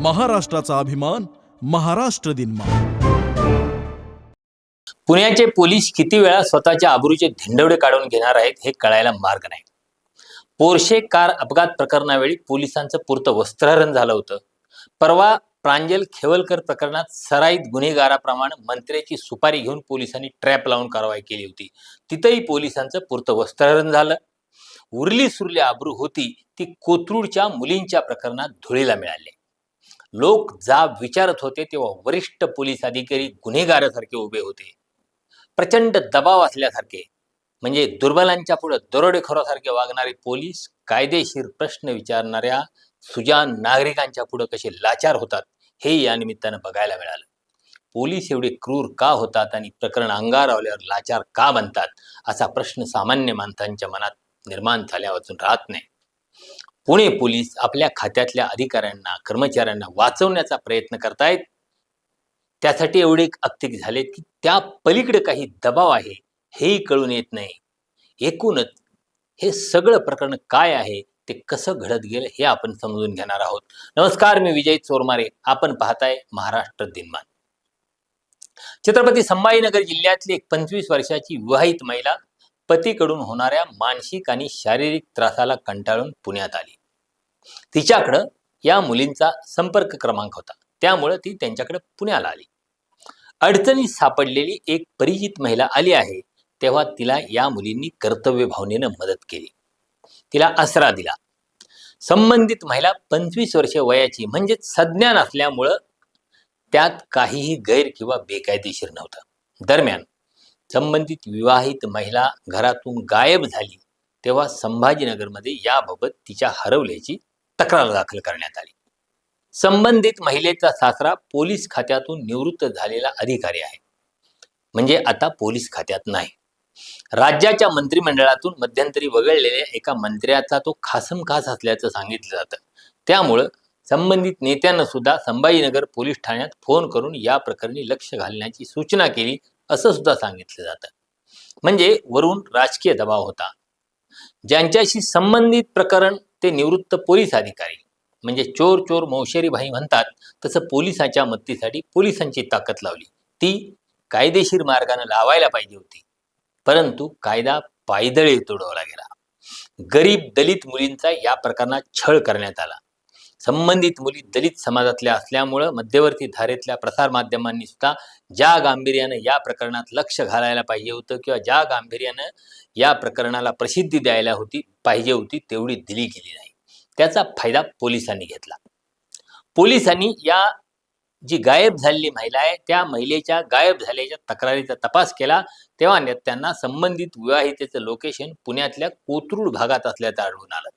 महाराष्ट्राचा अभिमान महाराष्ट्र दिन पुण्याचे पोलीस किती वेळा स्वतःच्या आबरूचे धिंडवडे काढून घेणार आहेत हे कळायला मार्ग नाही. पोरशे कार अपघात प्रकरणावेळी पोलिसांचं पुरतं वस्त्रहरण झालं होतं. परवा प्रांजल खेवलकर प्रकरणात सराईत गुन्हेगाराप्रमाणे मंत्र्याची सुपारी घेऊन पोलिसांनी ट्रॅप लावून कारवाई केली होती. तिथंही पोलिसांचं पुरतं वस्त्रहरण झालं. उरली सुरली आबरू होती ती कोथरूडच्या मुलींच्या प्रकरणात धुळीला मिळाली. लोक जा विचारत होते तेव्हा वरिष्ठ पोलीस अधिकारी गुन्हेगारासारखे उभे होते. प्रचंड दबाव असल्यासारखे म्हणजे दुर्बलांच्या पुढे दरोडेखोरासारखे वागणारे पोलीस कायदेशीर प्रश्न विचारणाऱ्या सुजान नागरिकांच्या पुढे कसे लाचार होतात हे या निमित्तानं बघायला मिळालं. पोलीस एवढे क्रूर का होतात आणि प्रकरण अंगावर आल्यावर लाचार का बनतात असा प्रश्न सामान्य माणसांच्या मनात निर्माण झाल्यावाचून राहत नाही. पुणे पोलीस आपल्या खात्यातल्या अधिकाऱ्यांना कर्मचाऱ्यांना वाचवण्याचा प्रयत्न करतायत. त्यासाठी एवढे अक्तिक झालेत की त्या पलीकडे काही दबाव आहे हेही कळून येत नाही. एकूणच हे सगळं प्रकरण काय आहे ते कसं घडत गेलं हे आपण समजून घेणार आहोत. नमस्कार मी विजय चोरमारे. आपण पाहताय महाराष्ट्र दिनमान. छत्रपती संभाजीनगर जिल्ह्यातली एक पंचवीस वर्षाची विवाहित महिला पतीकडून होणाऱ्या मानसिक आणि शारीरिक त्रासाला कंटाळून पुण्यात आली. तिच्याकडं या मुलींचा संपर्क क्रमांक होता. त्यामुळं ती त्यांच्याकडे पुण्याला आली. अडचणीत सापडलेली एक परिचित महिला आली आहे तेव्हा तिला या मुलींनी कर्तव्य भावनेनं मदत केली. तिला आसरा दिला. संबंधित महिला पंचवीस वर्ष वयाची म्हणजे संज्ञान असल्यामुळं त्यात काहीही गैर किंवा बेकायदेशीर नव्हतं. दरम्यान संबंधित विवाहित महिला घरातून गायब झाली तेव्हा संभाजीनगरमध्ये याबाबत तिच्या हरवल्याची तक्रार दाखल करण्यात आली. संबंधित महिलेचा सासरा पोलीस खात्यातून निवृत्त झालेला अधिकारी आहे. म्हणजे आता पोलीस खात्यात नाही. राज्याच्या मंत्रिमंडळातून मध्यंतरी वगळलेल्या एका मंत्र्याचा तो खासम खास असल्याचं सांगितलं जातं. त्यामुळं संबंधित नेत्यानं सुद्धा संभाजीनगर पोलीस ठाण्यात फोन करून या प्रकरणी लक्ष घालण्याची सूचना केली असं सुद्धा सांगितलं जातं. म्हणजे वरून राजकीय दबाव होता. ज्यांच्याशी संबंधित प्रकरण ते निवृत्त पोलीस अधिकारी. म्हणजे चोर चोर मौशेरी भाई म्हणतात तसं पोलिसाच्या मदतीसाठी पोलिसांची ताकद लावली. ती कायदेशीर मार्गाने लावायला पाहिजे होती. परंतु कायदा पायदळी तुडवला गेला. गरीब दलित मुलींचा या प्रकरणात छळ करण्यात आला. संबंधित मुली दलित समाजातल्या असल्यामुळं मध्यवर्ती धारेतल्या प्रसारमाध्यमांनी सुद्धा ज्या गांभीर्यानं या प्रकरणात लक्ष घालायला पाहिजे होतं किंवा ज्या गांभीर्यानं या प्रकरणाला प्रसिद्धी द्यायला होती पाहिजे होती तेवढी दिली गेली नाही. त्याचा फायदा पोलिसांनी घेतला. पोलिसांनी या जी गायब झालेली महिला आहे त्या महिलेच्या गायब झाल्याच्या तक्रारीचा तपास केला. तेव्हा त्यांना संबंधित विवाहितेचं लोकेशन पुण्यातल्या कोथरूड भागात असल्याचं आढळून आलं.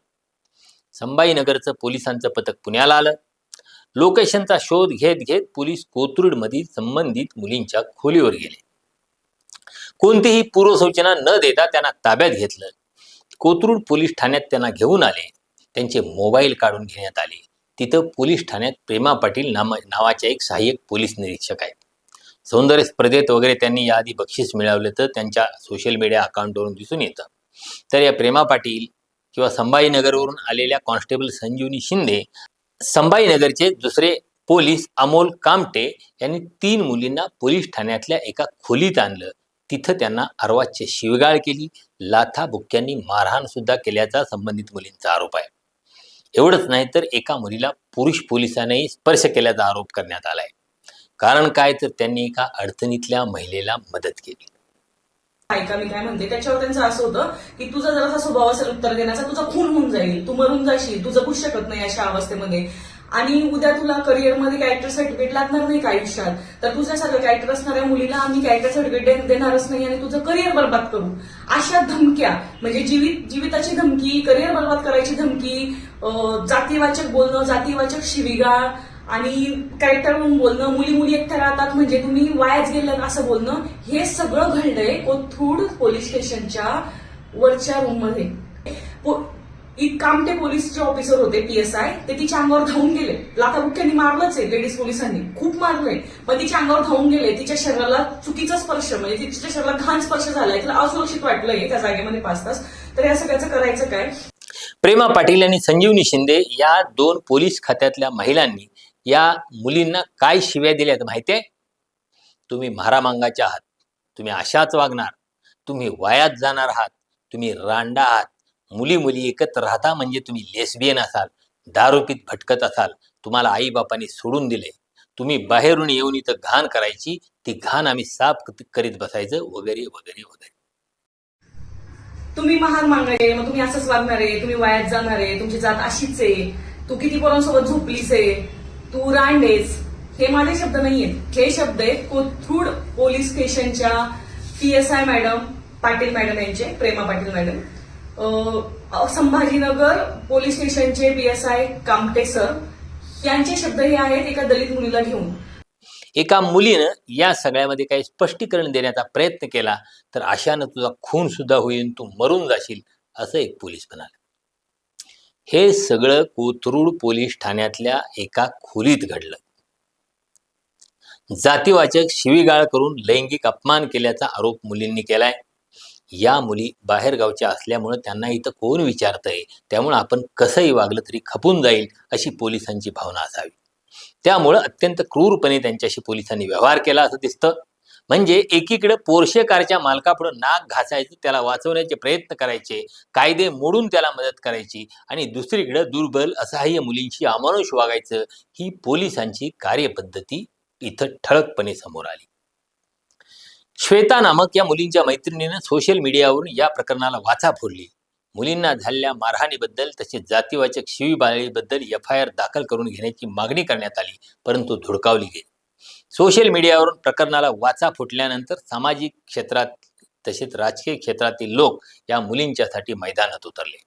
संभाजीनगरचं पोलिसांचं पथक पुण्याला आलं. लोकेशनचा शोध घेत घेत पोलीस कोथरूडमधील संबंधित मुलींच्या खोलीवर गेले. कोणतीही पूर्वसूचना न देता त्यांना ताब्यात घेतलं. कोथरूड पोलीस ठाण्यात त्यांना घेऊन आले. त्यांचे मोबाईल काढून घेण्यात आले. तिथं पोलीस ठाण्यात प्रेमा पाटील नामा नावाचे एक सहाय्यक पोलीस निरीक्षक आहेत. सौंदर्य स्पर्धेत वगैरे त्यांनी याआधी बक्षीस मिळवलं तर त्यांच्या सोशल मीडिया अकाउंटवरून दिसून येतं. तर या प्रेमा पाटील किंवा संभाजीनगरवरून आलेल्या कॉन्स्टेबल संजीवनी शिंदे संभाजीनगरचे दुसरे पोलीस अमोल कामटे यांनी तीन मुलींना पोलीस ठाण्यातल्या एका खोलीत आणलं. तिथं त्यांना अर्वाच्य शिवगाळ केली. लाथा बुक्क्यांनी मारहाण सुद्धा केल्याचा संबंधित मुलींचा आरोप आहे. एवढंच नाही तर एका मुलीला पुरुष पोलिसांनाही स्पर्श केल्याचा आरोप करण्यात आलाय. कारण काय? तर त्यांनी एका अडचणीतल्या महिलेला मदत केली. ऐका मी काय म्हणते त्याच्यावर त्यांचं असं होतं की तुझा जर असा स्वभाव असेल उत्तर देण्याचा तुझा खून होऊन जाईल तू मरून जाशील तू जगू शकत नाही अशा अवस्थेमध्ये. आणि उद्या तुला करिअरमध्ये कॅरेक्टर सर्टिफिकेट लागणार नाही का आयुष्यात? तर तुझ्यासारखं कॅरेक्टर असणाऱ्या मुलीला आम्ही कॅरेक्टर सर्टिफिकेट देणारच नाही आणि तुझं करिअर बर्बाद करू. अशा धमक्या म्हणजे जीवित जीविताची धमकी करिअर बर्बाद करायची धमकी जातीवाचक बोलणं जातीवाचक शिविगाळ आणि कॅरेक्टर म्हणून बोलणं मुली मुली एकट्या राहतात म्हणजे तुम्ही वायाच गेलं असं बोलणं हे सगळं घडलंय कोथरूड पोलीस स्टेशनच्या वरच्या रूममध्ये कामटे पोलीसचे ऑफिसर होते पीएसआय ते तिच्या अंगावर धावून गेले. लाथाबुक्क्यांनी मारलंच आहे लेडीज पोलिसांनी. खूप मारलंय. पण तिच्या अंगावर धावून गेले. तिच्या शरीराला चुकीचा स्पर्श म्हणजे तिच्या शरीराला घाण स्पर्श झालाय. तिला असुरक्षित वाटलंय त्या जागेमध्ये पाच तास. तर या सगळ्याचं करायचं काय? प्रेमा पाटील आणि संजीवनी शिंदे या दोन पोलीस खात्यातल्या महिलांनी या मुलींना काय शिव्या दिल्यात माहिती आहे तुम्ही मारामांगाच्या आहात तुम्ही अशाच वागणार तुम्ही वयात जाणार आहात तुम्ही रांडा आहात मुली मुली एकत्र राहता म्हणजे तुम्ही लेस्बियन असाल दारूपीत भटकत असाल तुम्हाला आईबापांनी सोडून दिले तुम्ही बाहेरून येऊन इथं घाण करायची ती घाण आम्ही साफ करीत बसायचं वगैरे वगैरे वगैरे. तुम्ही महार मागणारे मग तुम्ही असंच वागणार आहे तुम्ही वायात जाणार आहे तुमची जात अशीच आहे तू किती पोरांसोबत झोपलीस आहे तू हे माझे शब्द नाहीयेत. हे शब्द आहेत कोथरूड पोलीस स्टेशनच्या P S I madam Patil madam यांचे प्रेमा पाटील मॅडम. अं, संभाजीनगर पोलीस स्टेशनचे P S I Kamte sir. यांचे शब्द हे आहेत एका दलित मुलीला घेऊन. एका मुलीनं या सगळ्यामध्ये काही स्पष्टीकरण देण्याचा प्रयत्न केला तर अशानं तुझा खून सुद्धा होईल तू मरून जाशील असं एक पोलीस म्हणाले. हे सगळं कोथरूड पोलीस ठाण्यातल्या एका खोलीत घडलं. जातीवाचक शिवीगाळ करून लैंगिक अपमान केल्याचा आरोप मुलींनी केलाय. या मुली बाहेरगावच्या असल्यामुळं त्यांना इथं कोण विचारतंय? त्यामुळं आपण कसंही वागलं तरी खपून जाईल अशी पोलिसांची भावना असावी. त्यामुळं अत्यंत क्रूरपणे त्यांच्याशी पोलिसांनी व्यवहार केला असं दिसतं. म्हणजे एकीकडे पोर्शे कारच्या मालकापुढं नाक घासायचं त्याला वाचवण्याचे प्रयत्न करायचे कायदे मोडून त्याला मदत करायची आणि दुसरीकडे दुर्बल असहाय्य मुलींशी अमानुष वागायचं ही पोलिसांची कार्यपद्धती इथं ठळकपणे समोर आली. श्वेता नामक या मुलींच्या मैत्रिणीनं सोशल मीडियावरून या प्रकरणाला वाचा फोडली. मुलींना झालेल्या मारहाणीबद्दल तसेच जातीवाचक शिवीबाळीबद्दल एफ आय आर दाखल करून घेण्याची मागणी करण्यात आली परंतु धुडकावली गेली. सोशल मीडियावरून प्रकरणाला वाचा फुटल्यानंतर सामाजिक क्षेत्रात तसेच राजकीय क्षेत्रातील लोक या मुलींच्यासाठी मैदानात उतरले.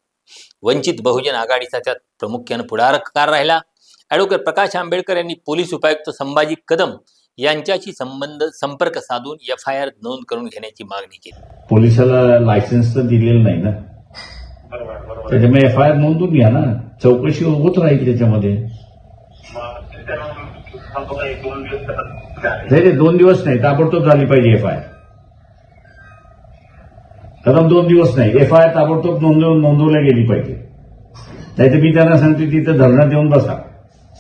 वंचित बहुजन आघाडीचा त्यात प्रामुख्यानं पुढारकार राहिला. ॲडव्होकेट प्रकाश आंबेडकर यांनी पोलीस उपायुक्त संभाजी कदम यांच्याशी संबंध संपर्क साधून एफ आय आर नोंद करून घेण्याची मागणी केली. पोलिसाला लायसन्स तर दिलेलं नाही ना? त्याच्यामुळे एफ आय आर नोंदून घ्या ना. चौकशी होत राहील त्याच्यामध्ये. नाही नाही, दोन दिवस नाही. ताबडतोब झाली पाहिजे एफ आय आर कदम दोन दिवस नाही. एफ आय ताबडतोब नोंदवून नोंदवल्या गेली पाहिजे. नाही तर मी त्यांना सांगते तिथं धरणं देऊन बसा.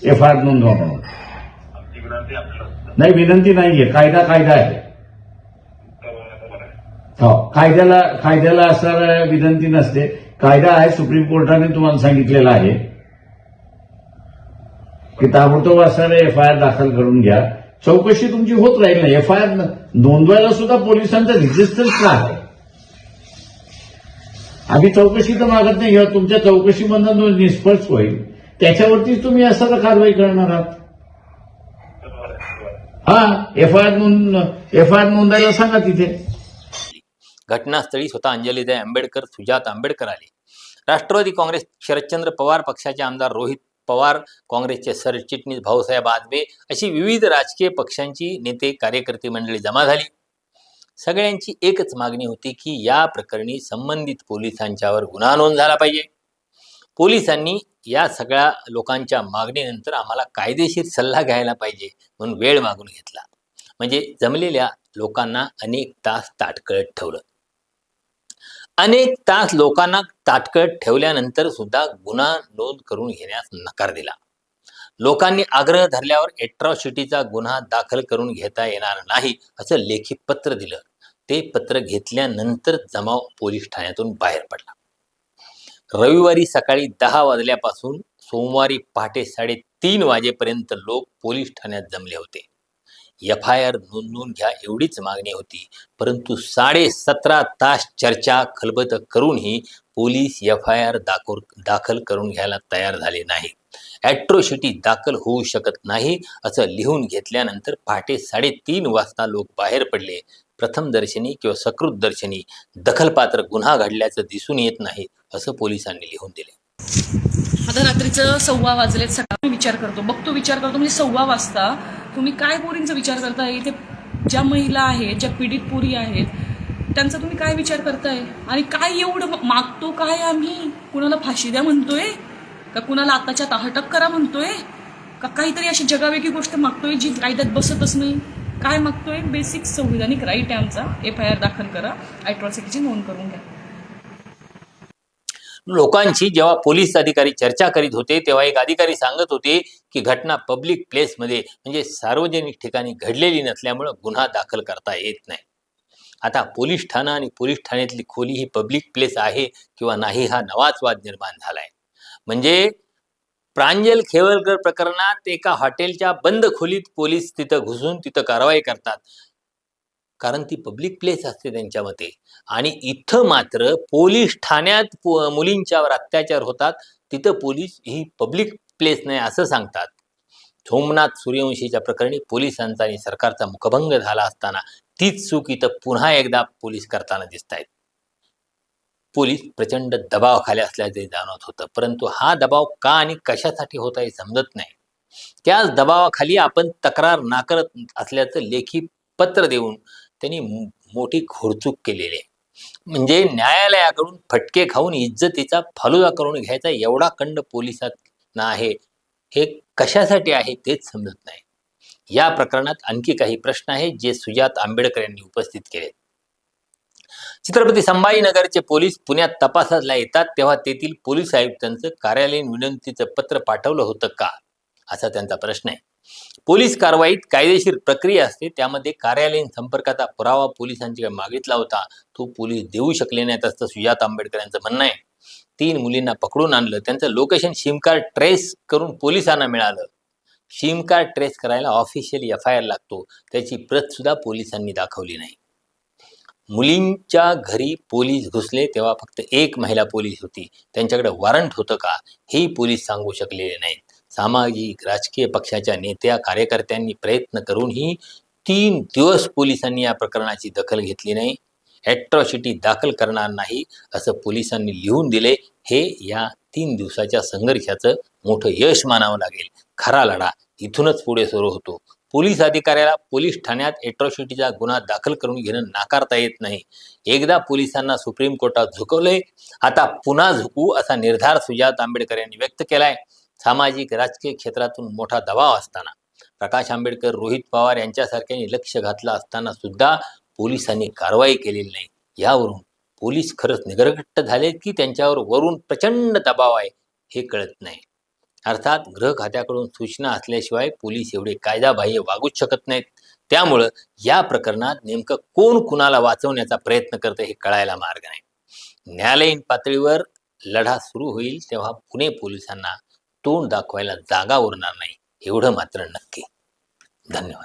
एफ आय आर नोंदवा म्हणून. नाही विनंती नाहीये. कायदा कायदा आहे. हो कायद्याला कायद्याला असणार विनंती नसते. कायदा आहे सुप्रीम कोर्टाने तुम्हाला सांगितलेला आहे. की ताबडतोब असणारे एफ आय आर दाखल करून घ्या. चौकशी तुमची होत राहील ना. एफ आय आर नोंदवायला सुद्धा पोलिसांचा रजिस्टर्स आहे. आम्ही चौकशी तर मागत नाही. किंवा तुमच्या चौकशीमधनं जो निष्पक्ष होईल त्याच्यावरतीच तुम्ही असं कारवाई करणार आहात. हा एफ आय आर नोंद एफ आय आर नोंदायला सांगा तिथे. घटनास्थळी स्वतः अंजलीताई आंबेडकर सुजात आंबेडकर आले. राष्ट्रवादी काँग्रेस शरदचंद्र पवार पक्षाचे आमदार रोहित पवार काँग्रेसचे सरचिटणीस भाऊसाहेब आजबे अशी विविध राजकीय पक्षांची नेते कार्यकर्ते मंडळी जमा झाली. सगळ्यांची एकच मागणी होती की या प्रकरणी संबंधित पोलिसांच्यावर गुन्हा नोंद झाला पाहिजे. पोलिसांनी या सगळ्या लोकांच्या मागणीनंतर आम्हाला कायदेशीर सल्ला घ्यायला पाहिजे म्हणून वेळ मागून घेतला. म्हणजे जमलेल्या लोकांना अनेक तास ताटकळत ठेवलं. अनेक तास लोकांना ताटकळत ठेवल्यानंतर सुद्धा गुन्हा नोंद करून घेण्यास नकार दिला. लोकांनी आग्रह धरल्यावर एट्रॉसिटीचा गुन्हा दाखल करून घेता येणार नाही असं लेखी पत्र दिलं. ते पत्र घेतल्यानंतर जमाव पोलीस ठाण्यातून बाहेर पडला. रविवारी सकाळी दहा वाजल्यापासून सोमवारी पहाटे साडेतीन वाजेपर्यंत लोक पोलीस ठाण्यात जमले होते. एफ आय आर नोंदवून घ्या एवढीच मागणी होती. परंतु साडे सतरा तास चर्चा खलबत करूनही पोलीस एफ आय आर दाखल दाखल करून घ्यायला तयार झाले नाही. ॲट्रोसिटी दाखल होऊ शकत नाही असं लिहून घेतल्यानंतर पहाटे साडेतीन वाजता लोक बाहेर पडले. प्रथम दर्शनी किंवा सकृत दर्शनी दखलपात्र गुन्हा घडल्याचं दिसून येत नाही असं पोलिसांनी लिहून दिले. आता रात्रीचं सव्वा वाजलेत सकाळ विचार करतो बघतो विचार करतो म्हणजे सव्वा वाजता तुम्ही काय पोरींचा विचार करताय? इथे ज्या महिला आहेत ज्या पीडित पोरी आहेत त्यांचा तुम्ही काय विचार करताय? आणि काय एवढं मागतो काय आम्ही? कुणाला फाशी द्या म्हणतोय? का कुणाला आताच्या अटक करा म्हणतोय? का काहीतरी अशी जगावेगळी गोष्ट मागतोय जी कायद्यात बसतच नाही? काय मागतोय? बेसिक संविधानिक राईट आहे आमचा. एफ आय आर दाखल करा. ॲट्रॉसिटीची नोंद करून घ्या. लोकांची जेव्हा पोलीस अधिकारी चर्चा करीत होते तेव्हा एक अधिकारी सांगत होते की घटना पब्लिक प्लेसमध्ये म्हणजे सार्वजनिक ठिकाणी घडलेली नसल्यामुळं गुन्हा दाखल करता येत नाही. आता पोलीस ठाणा आणि पोलीस ठाण्यातली खोली ही पब्लिक प्लेस आहे किंवा नाही हा नवाच वाद निर्माण झालाय. म्हणजे प्रांजल खेवलकर प्रकरणात एका हॉटेलच्या बंद खोलीत पोलीस तिथं घुसून तिथं कारवाई करतात. कारण ती पब्लिक प्लेस असते त्यांच्या मते. आणि इथं मात्र पोलीस ठाण्यात मुलींच्यावर अत्याचार होतात. तिथं पोलीस ही पब्लिक प्लेस नाही असं सांगतात. सोमनाथ सूर्यवंशीच्या प्रकरणी पोलिसांचा आणि सरकारचा मुखभंग झाला असताना तीच चूक इथं पुन्हा एकदा पोलीस करताना दिसत आहेत पोलीस प्रचंड दबावाखाली असल्याचे जाणवत होतं. परंतु हा दबाव का आणि कशासाठी होता हे समजत नाही. त्याच दबावाखाली आपण तक्रार नाकारत असल्याचं लेखी पत्र देऊन त्यांनी मोठी घोडचूक केलेली आहे. म्हणजे न्यायालयाकडून फटके खाऊन इज्जतीचा फालुदा करून घ्यायचा एवढा कंड पोलिसात आहे हे कशासाठी आहे तेच समजत नाही. या प्रकरणात आणखी काही प्रश्न आहेत जे सुजात आंबेडकर यांनी उपस्थित केले. छत्रपती संभाजीनगरचे पोलीस पुण्यात तपासाला येतात तेव्हा तेथील पोलीस आयुक्तांचं कार्यालयीन विनंतीचं पत्र पाठवलं होतं का? असा त्यांचा प्रश्न आहे. पोलीस कारवाईत कायदेशीर प्रक्रिया असते. त्यामध्ये कार्यालयीन संपर्काचा पुरावा पोलिसांची मागितला होता तो पोलीस देऊ शकले नाहीत असं सुजात आंबेडकर यांचं म्हणणं आहे. तीन मुलींना पकडून आणलं. त्यांचं लोकेशन सिम कार्ड ट्रेस करून पोलिसांना मिळालं. सिम कार्ड ट्रेस करायला ऑफिशियल एफ आय आर लागतो. त्याची प्रत सुद्धा पोलिसांनी दाखवली नाही. मुलींच्या घरी पोलीस घुसले तेव्हा फक्त एक महिला पोलीस होती. त्यांच्याकडे वॉरंट होतं का? हे पोलीस सांगू शकलेले नाहीत. सामाजिक राजकीय पक्षाच्या नेत्या कार्यकर्त्यांनी प्रयत्न करूनही तीन दिवस पोलिसांनी या प्रकरणाची दखल घेतली नाही. ॲट्रॉसिटी दाखल करणार नाही असं पोलिसांनी लिहून दिले. हे या तीन दिवसाच्या संघर्षाचं मोठं यश मानावं लागेल. खरा लढा इथूनच पुढे सुरू होतो. पोलीस अधिकाऱ्याला पोलीस ठाण्यात एट्रॉसिटीचा गुन्हा दाखल करून घेणं नाकारता येत नाही. एकदा पोलिसांना सुप्रीम कोर्टात झुकवलंय आता पुन्हा झुकू असा निर्धार सुजात आंबेडकर यांनी व्यक्त केलाय. सामाजिक राजकीय क्षेत्रातून मोठा दबाव असताना प्रकाश आंबेडकर रोहित पवार यांच्यासारख्यांनी लक्ष घातलं असताना सुद्धा पोलिसांनी कारवाई केलेली नाही. यावरून पोलीस खरंच निगरघट्ट झाले की त्यांच्यावर वरून प्रचंड दबाव आहे हे कळत नाही. अर्थात गृह खात्याकडून सूचना असल्याशिवाय पोलीस एवढे कायदाबाह्य वागूच शकत नाहीत. त्यामुळं या प्रकरणात नेमकं कोण कुणाला वाचवण्याचा प्रयत्न करतं हे कळायला मार्ग नाही. न्यायालयीन पातळीवर लढा सुरू होईल तेव्हा पुणे पोलिसांना तोंड दाखवायला जागा उरणार नाही. एवढं मात्र नक्की. धन्यवाद.